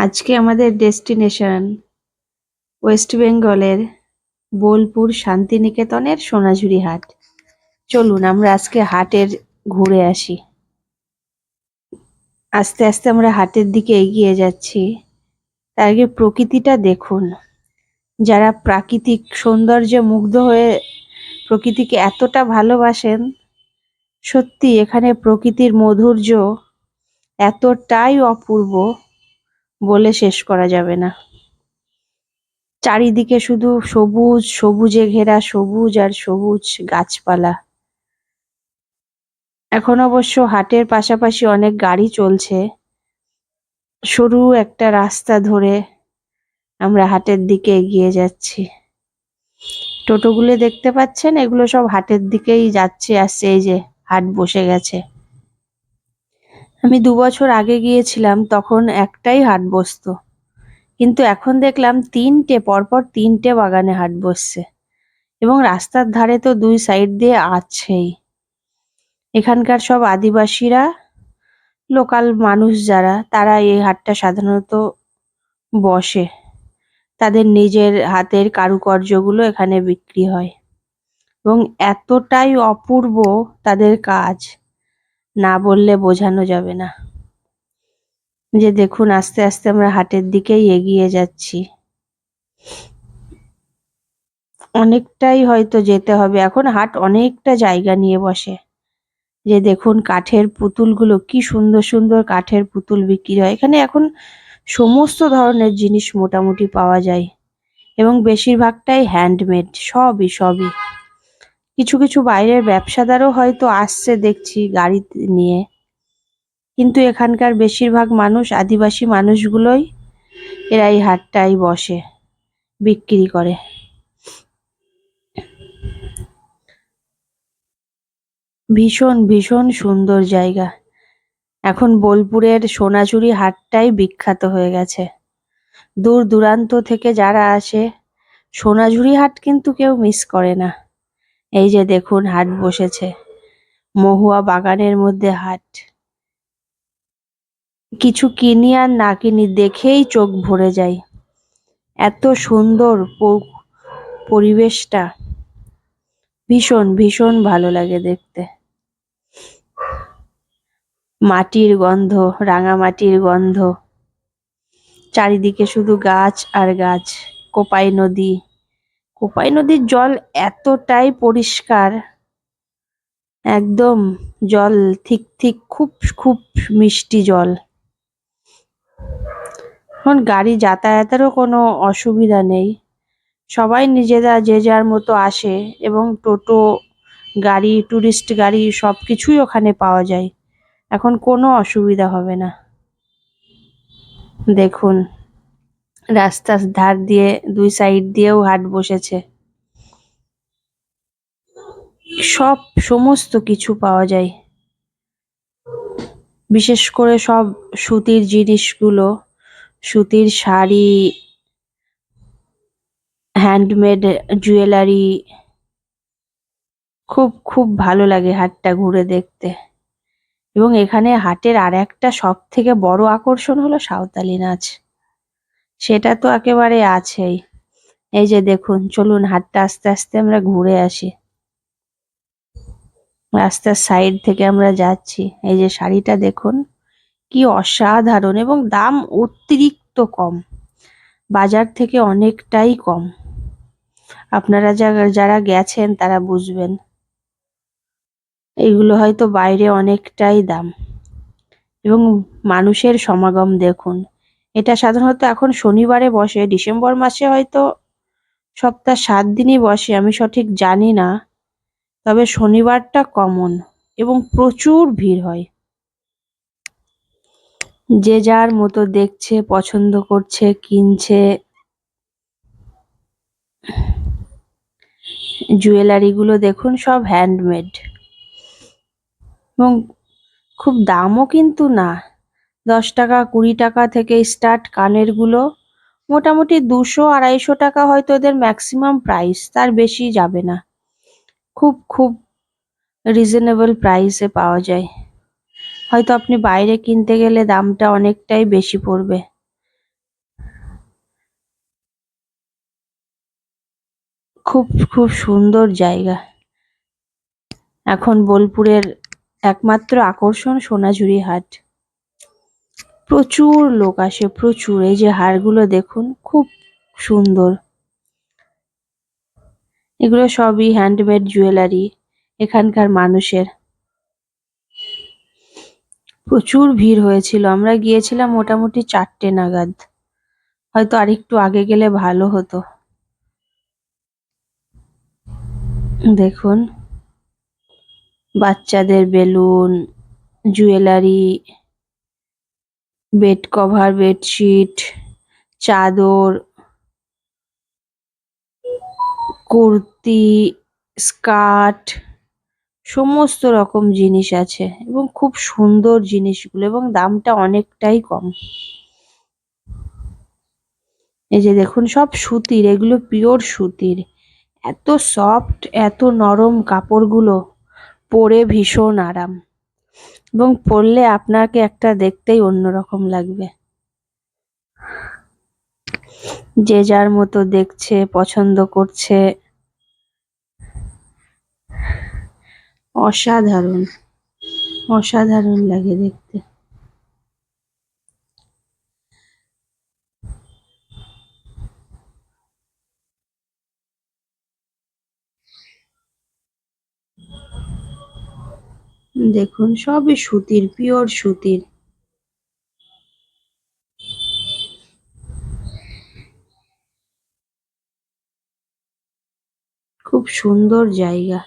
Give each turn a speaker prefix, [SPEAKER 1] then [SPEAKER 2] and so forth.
[SPEAKER 1] আজকে আমাদের destination West বেঙ্গলের বোলপুর শান্তিনিকেতনের সোনাঝুরি হাট। চলুন, আমরা আজকে হাটের ঘুরে আসি। আস্তে আস্তে আমরা হাটের দিকে এগিয়ে যাচ্ছি। তার আগে প্রকৃতিটা দেখুন। যারা প্রাকৃতিক সৌন্দর্যে মুগ্ধ হয়ে প্রকৃতিকে এতটা ভালোবাসেন, সত্যি এখানে প্রকৃতির মধুর্য এতটাই অপূর্ব বলে শেষ করা যাবে না। চারিদিকে শুধু সবুজ, সবুজে ঘেরা, সবুজ আর সবুজ গাছপালা। এখন অবশ্য হাটের পাশাপাশি অনেক গাড়ি চলছে। সরু একটা রাস্তা ধরে আমরা হাটের দিকে এগিয়ে যাচ্ছি। টোটোগুলো দেখতে পাচ্ছেন? এগুলো সব হাটের দিকেই যাচ্ছে, আসছে, এই যে হাট বসে গেছে। আমি দু বছর আগে গিয়েছিলাম, তখন একটাই হাট বসতো। কিন্তু এখন দেখলাম তিনটে, পরপর তিনটে বাগানে হাট বসছে। এবং রাস্তার ধারে তো দুই সাইড দিয়ে আছেই। এখানকার সব আদিবাসীরা, লোকাল মানুষ যারা, তারা এই হাটটা সাধারণত বসে। তাদের নিজের হাতের কারুকার্যগুলো এখানে বিক্রি হয়। এবং এতটাই অপূর্ব তাদের কাজ। না বললে বোঝানো যাবে না। যে দেখুন, আস্তে আস্তে আমরা হাটের দিকেই এগিয়ে যাচ্ছি। অনেকটাই হয়তো যেতে হবে। এখন হাট অনেকটা জায়গা নিয়ে বসে। যে দেখুন, কাঠের পুতুলগুলো কি সুন্দর সুন্দর কাঠের পুতুল বিক্রি হয়। এখানে এখন সমস্ত ধরনের জিনিস মোটামুটি পাওয়া যায়। এবং বেশিরভাগটাই হ্যান্ডমেড সবই সবই। কিছু কিছু বাইরের ব্যবসাদারও হয়তো আসছে দেখছি গাড়ি নিয়ে। কিন্তু এখানকার বেশিরভাগ মানুষ আদিবাসী মানুষগুলোই এরা এই হাটটাই বসে, বিক্রি করে। ভীষণ ভীষণ সুন্দর জায়গা। এখন বোলপুরের সোনাঝুরি হাটটাই বিখ্যাত হয়ে গেছে। দূর দূরান্ত থেকে যারা আসে, সোনাঝুরি হাট কিন্তু কেউ মিস করে না। এই যে দেখুন, হাট বসেছে। মহুয়া বাগানের মধ্যে হাট। কিছু কিনি আর না কিনি দেখেই চোখ ভরে যায় এত সুন্দর পরিবেশটা। ভীষণ ভীষণ ভালো লাগে দেখতে। মাটির গন্ধ, রাঙা মাটির গন্ধ। চারিদিকে শুধু গাছ আর গাছ, কোপাই নদী। কোপাই নদীর জল এতটাই পরিষ্কার। একদম জল ঠিক ঠিক খুব খুব মিষ্টি জল। এখন গাড়ি যাতায়াতেরও কোনো অসুবিধা নেই। সবাই নিজেরা যে যার মতো আসে এবং টোটো, গাড়ি, টুরিস্ট গাড়ি সব কিছুই ওখানে পাওয়া যায়। এখন কোনো অসুবিধা হবে না। দেখুন। রাস্তার ধার দিয়ে, দুই সাইড দিয়েও হাট বসেছে। সব সমস্ত কিছু পাওয়া যায়। বিশেষ করে সব সুতির জিনিসগুলো, সুতির শাড়ি হ্যান্ডমেড জুয়েলারি খুব খুব ভালো লাগে হাটটা ঘুরে দেখতে। এবং এখানে হাটের আর একটা সব থেকে বড় আকর্ষণ হলো সাঁওতালি নাচ। সেটা তো একেবারে আছেই। এই যে দেখুন, চলুন হাটটা আস্তে আস্তে আমরা ঘুরে আসি। রাস্তার সাইড থেকে আমরা যাচ্ছি। এই যে শাড়িটা দেখুন, কি অসাধারণ এবং দাম অতিরিক্ত কম। বাজার থেকে অনেকটাই কম। আপনারা যারা গেছেন তারা বুঝবেন। এইগুলো হয়তো বাইরে অনেকটাই দাম। এবং মানুষের সমাগম দেখুন। এটা সাধারণত এখন শনিবারে বসে, ডিসেম্বর মাসে হয়তো সপ্তাহ সাত দিনই বসে, আমি সঠিক জানি না। তবে শনিবারটা কমন এবং প্রচুর ভিড় হয়। যে যার মতো দেখছে, পছন্দ করছে, কিনছে জুয়েলারি গুলো দেখুন, সব হ্যান্ডমেড এবং খুব দামও কিন্তু না। দশ টাকা, কুড়ি টাকা থেকে স্টার্ট কানেরগুলো মোটামুটি দুশো, আড়াইশো টাকা হয়তো এদের ম্যাক্সিমাম প্রাইস তার বেশি যাবে না। খুব খুব রিজনেবল প্রাইসে পাওয়া যায়। হয়তো আপনি বাইরে কিনতে গেলে দামটা অনেকটাই বেশি পড়বে। খুব খুব সুন্দর জায়গা। এখন বোলপুরের একমাত্র আকর্ষণ সোনাঝুরি হাট। প্রচুর লোক আসে, প্রচুর। এই যে হারগুলো দেখুন, খুব সুন্দর। এগুলো সবই হ্যান্ডমেড জুয়েলারি এখানকার মানুষের। প্রচুর ভিড় হয়েছিল। আমরা গিয়েছিলাম মোটামুটি চারটে নাগাদ। হয়তো আরেকটু আগে গেলে ভালো হতো। দেখুন, বাচ্চাদের balloon jewellery bed cover, bedsheet, চাদর, কুর্তি, স্কার্ট, সমস্ত রকম জিনিস আছে এবং খুব সুন্দর জিনিসগুলো এবং দামটা অনেকটাই কম। এই যে দেখুন, সব সুতির, এগুলো পিওর সুতির। এত সফট, এত নরম কাপড়গুলো পরে ভীষণ আরাম। এবং পড়লে আপনাকে একটা দেখতেই অন্যরকম লাগবে। যে যার মতো দেখছে, পছন্দ করছে। অসাধারণ। অসাধারণ লাগে দেখতে। দেখুন সবই সুতির পিওর সুতির। খুব সুন্দর জায়গা।